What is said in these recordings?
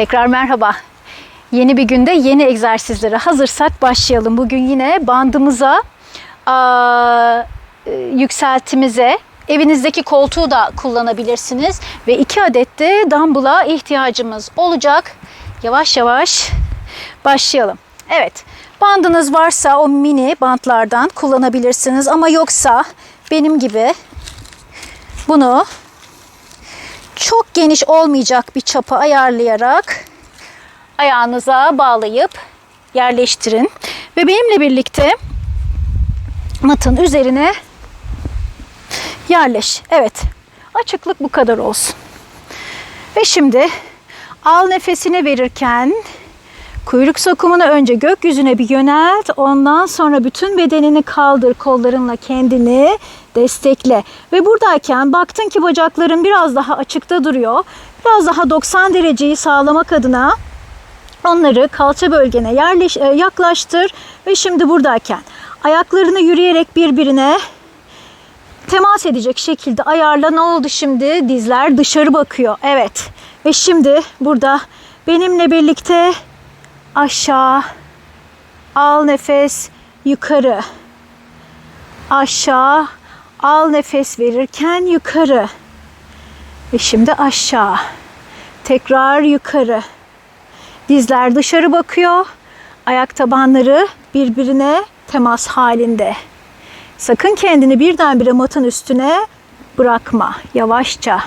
Tekrar merhaba. Yeni bir günde yeni egzersizlere hazırsak başlayalım. Bugün yine bandımıza, e, yükseltimize, evinizdeki koltuğu da kullanabilirsiniz. Ve iki adet de dumbbell'a ihtiyacımız olacak. Yavaş yavaş başlayalım. Evet, bandınız varsa o mini bantlardan kullanabilirsiniz. Ama yoksa benim gibi bunu çok geniş olmayacak bir çapa ayarlayarak ayağınıza bağlayıp yerleştirin. Ve benimle birlikte matın üzerine yerleş. Evet. Açıklık bu kadar olsun. Ve şimdi al nefesini verirken kuyruk sokumunu önce gökyüzüne bir yönelt. Ondan sonra bütün bedenini kaldır kollarınla kendini destekle. Ve buradayken baktın ki bacakların biraz daha açıkta duruyor. Biraz daha 90 dereceyi sağlamak adına onları kalça bölgene yerleş, e, yaklaştır. Ve şimdi buradayken ayaklarını yürüyerek birbirine temas edecek şekilde ayarla. Ne oldu şimdi? Dizler dışarı bakıyor. Evet. Ve şimdi burada benimle birlikte aşağı al nefes yukarı aşağı al nefes verirken yukarı. Ve şimdi aşağı. Tekrar yukarı. Dizler dışarı bakıyor. Ayak tabanları birbirine temas halinde. Sakın kendini birdenbire matın üstüne bırakma. Yavaşça.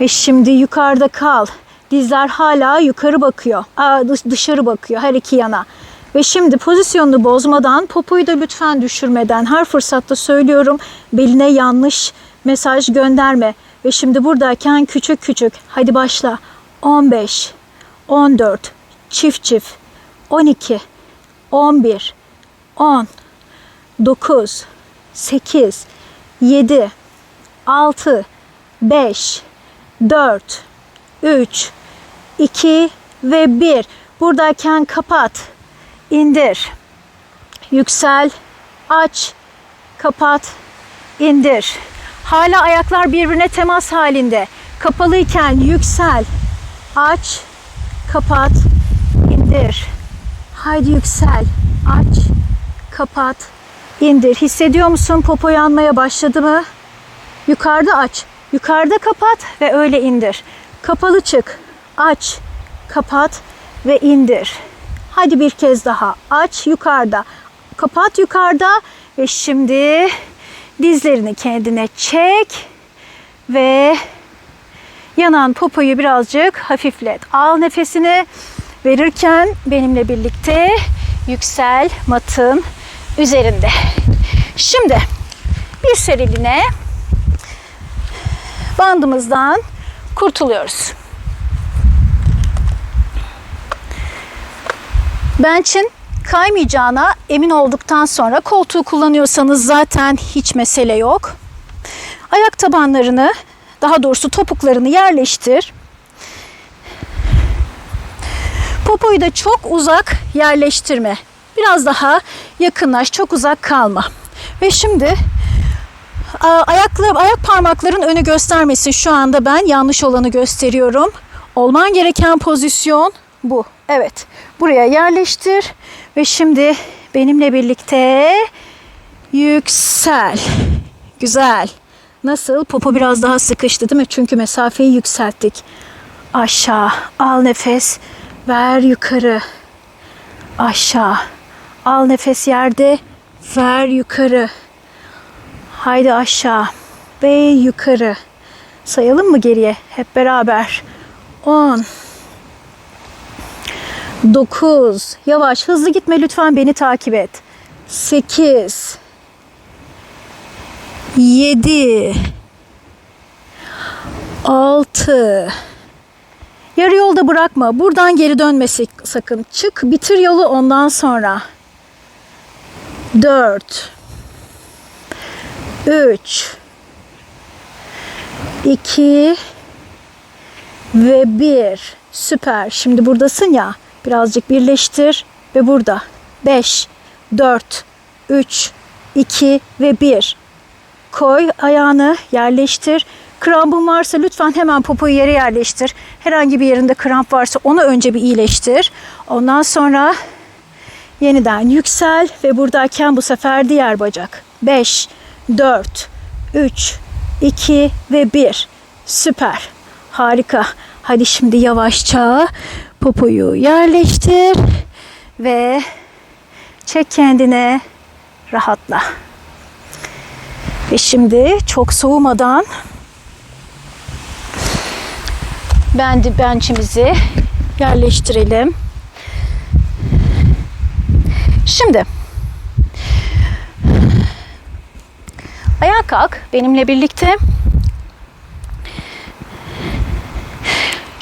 Ve şimdi yukarıda kal. Dizler hala yukarı bakıyor. Aa, dışarı bakıyor her iki yana. Ve şimdi pozisyonunu bozmadan, popoyu da lütfen düşürmeden her fırsatta söylüyorum. Beline yanlış mesaj gönderme. Ve şimdi buradayken küçük küçük. Hadi başla. 15, 14, çift çift, 12, 11, 10, 9, 8, 7, 6, 5, 4, 3, 2 ve 1. Buradayken kapat, indir, yüksel, aç, kapat, indir. Hala ayaklar birbirine temas halinde. Kapalıyken yüksel, aç, kapat, indir. Haydi yüksel, aç, kapat, indir. Hissediyor musun popo yanmaya başladı mı? Yukarıda aç, yukarıda kapat ve öyle indir. Kapalı çık, aç, kapat ve indir. Hadi bir kez daha. Aç yukarıda. Kapat yukarıda ve şimdi dizlerini kendine çek ve yanan popoyu birazcık hafiflet. Al nefesini verirken benimle birlikte yüksel matın üzerinde. Şimdi bir süreliğine bandımızdan kurtuluyoruz. Bench'in kaymayacağına emin olduktan sonra koltuğu kullanıyorsanız zaten hiç mesele yok. Ayak tabanlarını daha doğrusu topuklarını yerleştir. Popoyu da çok uzak yerleştirme. Biraz daha yakınlaş, çok uzak kalma. Ve şimdi ayaklar, ayak parmakların önü göstermesin. Şu anda ben yanlış olanı gösteriyorum. Olman gereken pozisyon bu. Evet. Buraya yerleştir ve şimdi benimle birlikte yüksel. Güzel. Nasıl? Popo biraz daha sıkıştı değil mi? Çünkü mesafeyi yükselttik. Aşağı. Al nefes. Ver yukarı. Aşağı. Al nefes yerde. Ver yukarı. Haydi aşağı. Ve yukarı. Sayalım mı geriye? Hep beraber. 10 9 Yavaş hızlı gitme lütfen beni takip et. 8 7 6 Yarı yolda bırakma. Buradan geri dönmesi sakın. Çık, bitir yolu ondan sonra. 4 3 2 ve 1 Süper. Şimdi buradasın ya. Birazcık birleştir ve burada 5, 4, 3, 2 ve 1. Koy ayağını yerleştir Krampın varsa lütfen hemen popoyu yere yerleştir. Herhangi bir yerinde kramp varsa onu önce bir iyileştir. Ondan sonra yeniden yüksel ve buradayken bu sefer diğer bacak. 5, 4, 3, 2 ve 1. Süper. Harika. Hadi şimdi yavaşça popoyu yerleştir ve çek kendine rahatla. Ve şimdi çok soğumadan bendi bençimizi yerleştirelim. Şimdi ayağa kalk benimle birlikte.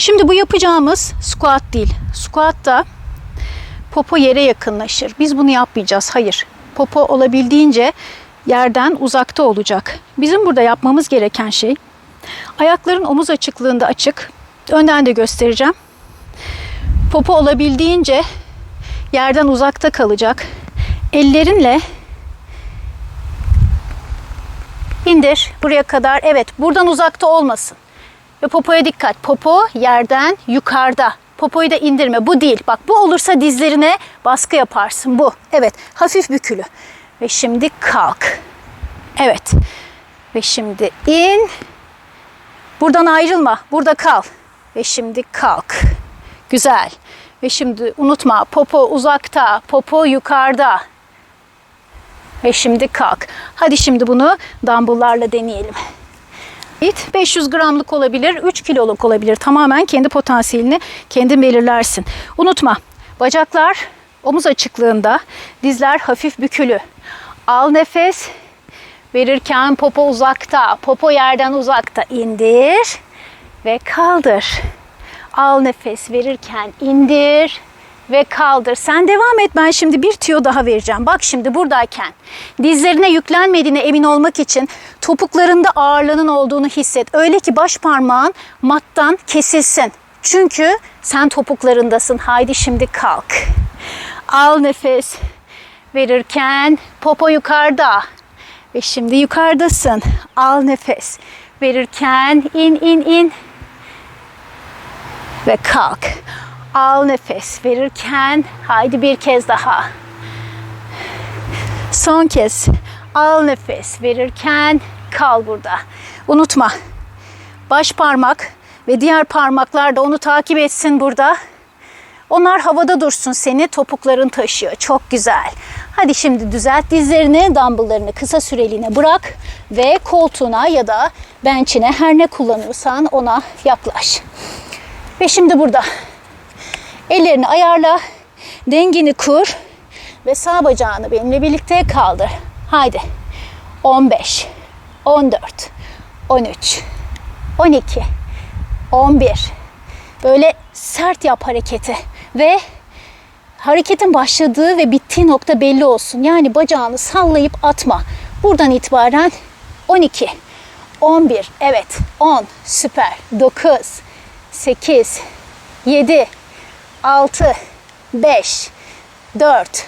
Şimdi bu yapacağımız squat değil. Squat'ta popo yere yakınlaşır. Biz bunu yapmayacağız. Hayır. Popo olabildiğince yerden uzakta olacak. Bizim burada yapmamız gereken şey ayakların omuz açıklığında açık. Önden de göstereceğim. Popo olabildiğince yerden uzakta kalacak. Ellerinle indir buraya kadar. Evet, buradan uzakta olmasın. Ve popoya dikkat. Popo yerden yukarıda. Popoyu da indirme. Bu değil. Bak bu olursa dizlerine baskı yaparsın. Bu. Evet. Hafif bükülü. Ve şimdi kalk. Evet. Ve şimdi in. Buradan ayrılma. Burada kal. Ve şimdi kalk. Güzel. Ve şimdi unutma. Popo uzakta. Popo yukarıda. Ve şimdi kalk. Hadi şimdi bunu dumbbell'larla deneyelim. It 500 gramlık olabilir, 3 kiloluk olabilir. Tamamen kendi potansiyelini kendin belirlersin. Unutma, bacaklar omuz açıklığında, dizler hafif bükülü. Al nefes, verirken popo uzakta, popo yerden uzakta indir ve kaldır. Al nefes verirken indir ve kaldır. Sen devam et ben şimdi bir tüyo daha vereceğim. Bak şimdi buradayken dizlerine yüklenmediğine emin olmak için topuklarında ağırlığının olduğunu hisset. Öyle ki baş parmağın mattan kesilsin. Çünkü sen topuklarındasın. Haydi şimdi kalk. Al nefes verirken popo yukarıda. Ve şimdi yukarıdasın. Al nefes verirken in in in ve kalk. Al nefes verirken haydi bir kez daha. Son kez al nefes verirken kal burada. Unutma. Baş parmak ve diğer parmaklar da onu takip etsin burada. Onlar havada dursun seni topukların taşıyor. Çok güzel. Hadi şimdi düzelt dizlerini, dumbbelllarını kısa süreliğine bırak ve koltuğuna ya da bench'ine her ne kullanıyorsan ona yaklaş. Ve şimdi burada ellerini ayarla, dengeni kur ve sağ bacağını benimle birlikte kaldır. Haydi. 15, 14, 13, 12, 11. Böyle sert yap hareketi ve hareketin başladığı ve bittiği nokta belli olsun. Yani bacağını sallayıp atma. Buradan itibaren 12, 11, evet 10, süper, 9, 8, 7, 6, 5, 4,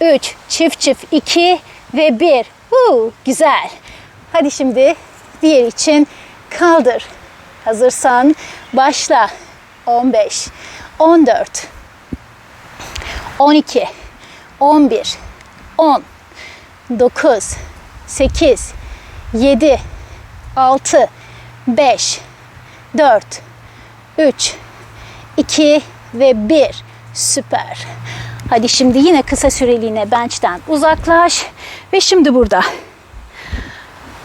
3, çift çift 2 ve 1. Huu, güzel. Hadi şimdi diğer için kaldır. Hazırsan başla. 15, 14, 12, 11, 10, 9, 8, 7, 6, 5, 4, 3, 2 ve 1. Süper. Hadi şimdi yine kısa süreliğine bench'ten uzaklaş. Ve şimdi burada.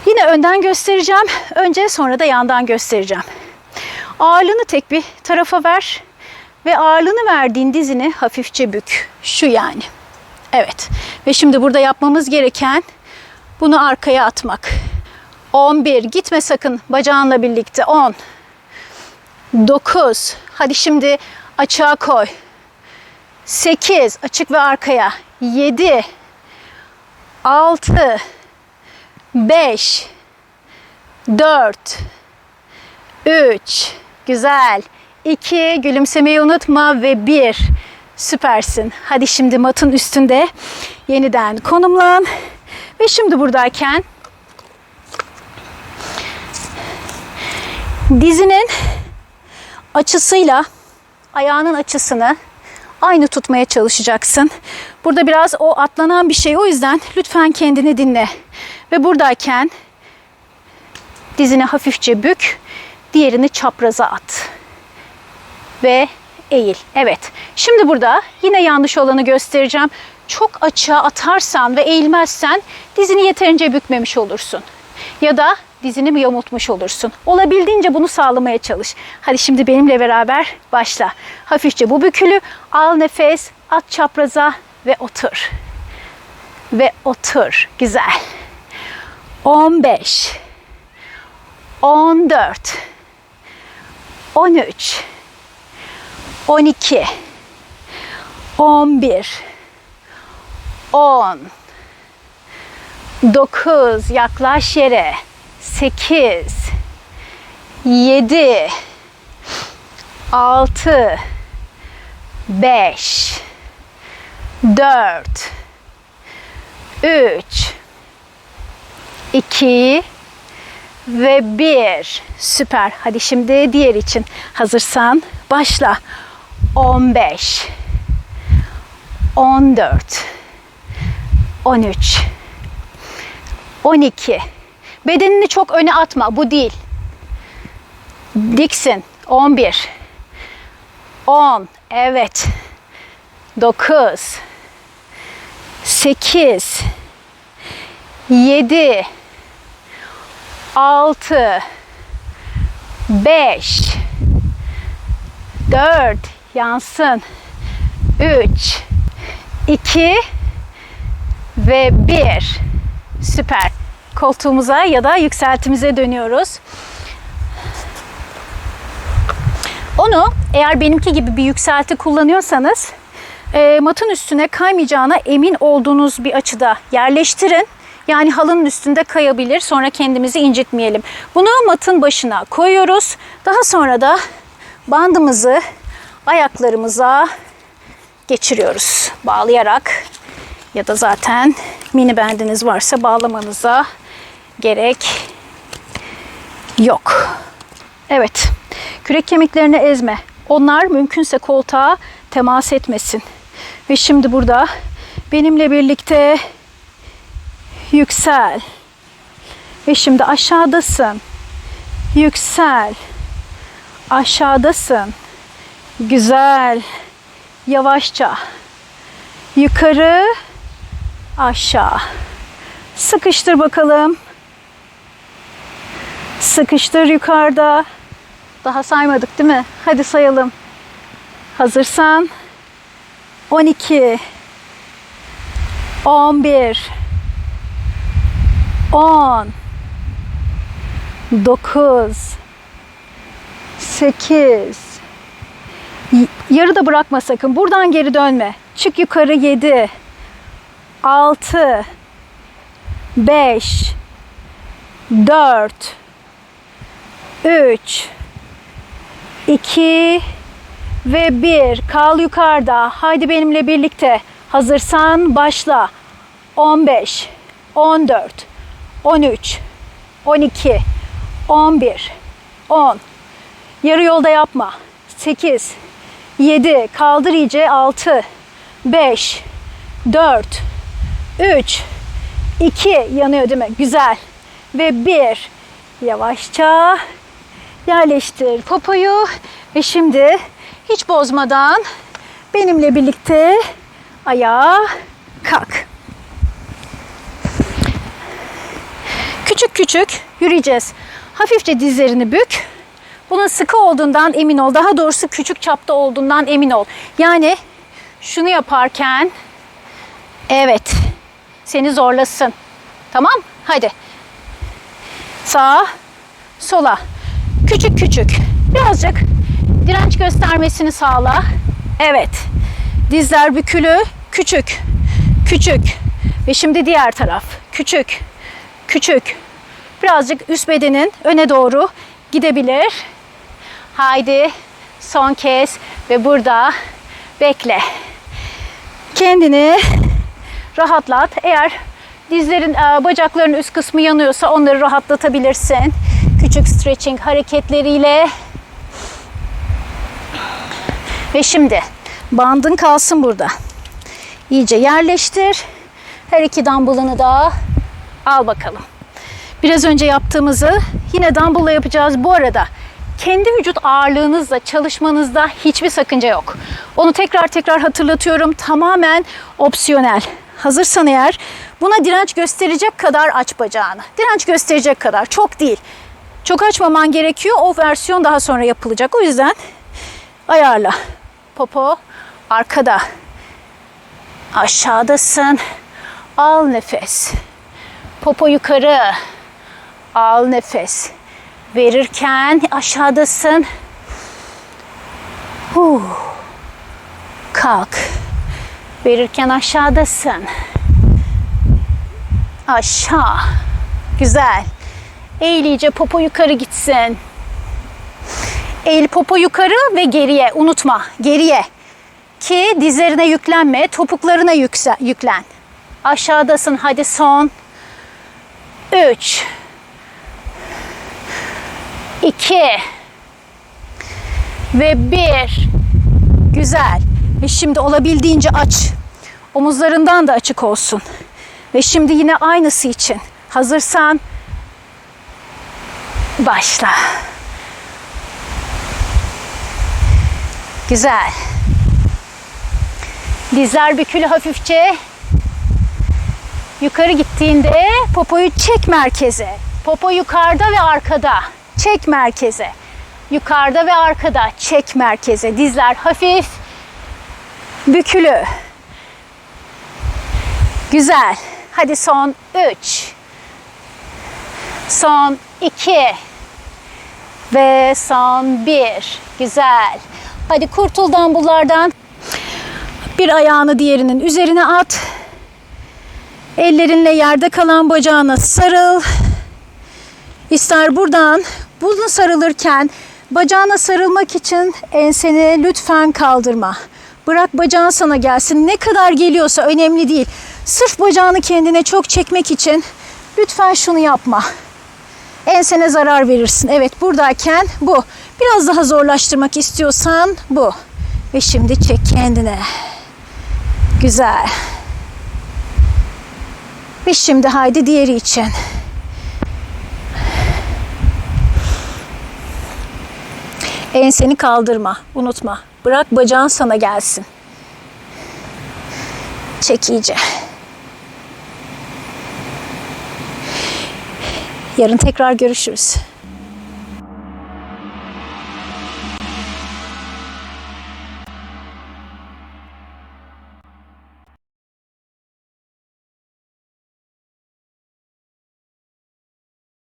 Yine önden göstereceğim. Önce sonra da yandan göstereceğim. Ağırlığını tek bir tarafa ver. Ve ağırlığını verdiğin dizini hafifçe bük. Şu yani. Evet. Ve şimdi burada yapmamız gereken bunu arkaya atmak. 11. Gitme sakın bacağınla birlikte. 10. 9. Hadi şimdi açığa koy. 8. Açık ve arkaya. 7. 6. 5. 4. 3. Güzel. 2. Gülümsemeyi unutma ve 1. Süpersin. Hadi şimdi matın üstünde yeniden konumlan. Ve şimdi buradayken Dizinin açısıyla ayağının açısını aynı tutmaya çalışacaksın. Burada biraz o atlanan bir şey. O yüzden lütfen kendini dinle. Ve buradayken dizini hafifçe bük, diğerini çapraza at. Ve eğil. Evet. Şimdi burada yine yanlış olanı göstereceğim. Çok açığa atarsan ve eğilmezsen dizini yeterince bükmemiş olursun. Ya da dizini mi yamultmuş olursun. Olabildiğince bunu sağlamaya çalış. Hadi şimdi benimle beraber başla. Hafifçe bu bükülü al nefes, at çapraza ve otur. Ve otur. Güzel. 15 14 13 12 11 10 9 yaklaş yere 8 7 6 5 4 3 2 ve 1 süper. Hadi şimdi diğer için hazırsan başla. 15 14 13 12 Bedenini çok öne atma. Bu değil. Diksin. 11 10 Evet. 9 8 7 6 5 4 yansın. 3 2 ve 1 süper koltuğumuza ya da yükseltimize dönüyoruz. Onu eğer benimki gibi bir yükselti kullanıyorsanız e, matın üstüne kaymayacağına emin olduğunuz bir açıda yerleştirin. Yani halının üstünde kayabilir. Sonra kendimizi incitmeyelim. Bunu matın başına koyuyoruz. Daha sonra da bandımızı ayaklarımıza geçiriyoruz. Bağlayarak ya da zaten mini bendiniz varsa bağlamanıza gerek yok. Evet. Kürek kemiklerini ezme. Onlar mümkünse koltuğa temas etmesin. Ve şimdi burada benimle birlikte yüksel. Ve şimdi aşağıdasın. Yüksel. Aşağıdasın. Güzel. Yavaşça. Yukarı. Aşağı. Sıkıştır bakalım. Sıkıştır yukarıda. Daha saymadık değil mi? Hadi sayalım. Hazırsan 12 11 10 9 8 Yarıda bırakma sakın. Buradan geri dönme. Çık yukarı 7 6 5 4 3 2 ve 1 kal yukarıda. Haydi benimle birlikte. Hazırsan başla. 15 14 13 12 11 10 Yarı yolda yapma. 8 7 kaldır iyice 6 5 4 3 2 yanıyor değil mi? Güzel. Ve 1 yavaşça yerleştir popoyu ve şimdi hiç bozmadan benimle birlikte ayağa kalk. Küçük küçük yürüyeceğiz. Hafifçe dizlerini bük. Bunun sıkı olduğundan emin ol. Daha doğrusu küçük çapta olduğundan emin ol. Yani şunu yaparken evet seni zorlasın. Tamam? Hadi. Sağa, sola. Küçük küçük. Birazcık direnç göstermesini sağla. Evet. Dizler bükülü. Küçük. Küçük. Ve şimdi diğer taraf. Küçük. Küçük. Birazcık üst bedenin öne doğru gidebilir. Haydi son kez ve burada bekle. Kendini rahatlat. Eğer dizlerin, e, bacakların üst kısmı yanıyorsa onları rahatlatabilirsin. Küçük stretching hareketleriyle. Ve şimdi bandın kalsın burada. İyice yerleştir. Her iki dumbbell'ını da al bakalım. Biraz önce yaptığımızı yine dumbbell'la yapacağız. Bu arada kendi vücut ağırlığınızla çalışmanızda hiçbir sakınca yok. Onu tekrar tekrar hatırlatıyorum. Tamamen opsiyonel. Hazırsan eğer buna direnç gösterecek kadar aç bacağını. Direnç gösterecek kadar çok değil. Çok açmaman gerekiyor. O versiyon daha sonra yapılacak. O yüzden ayarla. Popo arkada. Aşağıdasın. Al nefes. Popo yukarı. Al nefes. Verirken aşağıdasın. Huh. Kalk. Verirken aşağıdasın. Aşağı. Güzel. Eğil iyice popo yukarı gitsin. Eğil popo yukarı ve geriye. Unutma. Geriye. Ki dizlerine yüklenme. Topuklarına yükse, yüklen. Aşağıdasın. Hadi son. 3 2 ve 1 Güzel. Ve şimdi olabildiğince aç. Omuzlarından da açık olsun. Ve şimdi yine aynısı için. Hazırsan başla. Güzel. Dizler bükülü hafifçe. Yukarı gittiğinde popoyu çek merkeze. Popo yukarıda ve arkada. Çek merkeze. Yukarıda ve arkada. Çek merkeze. Dizler hafif. Bükülü. Güzel. Hadi son 3. Son 2. Ve son 1. Güzel. Hadi kurtul dumbbell'lardan. Bir ayağını diğerinin üzerine at. Ellerinle yerde kalan bacağına sarıl. İster buradan bunu sarılırken bacağına sarılmak için enseni lütfen kaldırma. Bırak bacağın sana gelsin. Ne kadar geliyorsa önemli değil. Sırf bacağını kendine çok çekmek için lütfen şunu yapma. Ensene zarar verirsin. Evet buradayken bu. Biraz daha zorlaştırmak istiyorsan bu. Ve şimdi çek kendine. Güzel. Ve şimdi haydi diğeri için. Enseni kaldırma. Unutma. Bırak bacağın sana gelsin. Çek iyice. Yarın tekrar görüşürüz.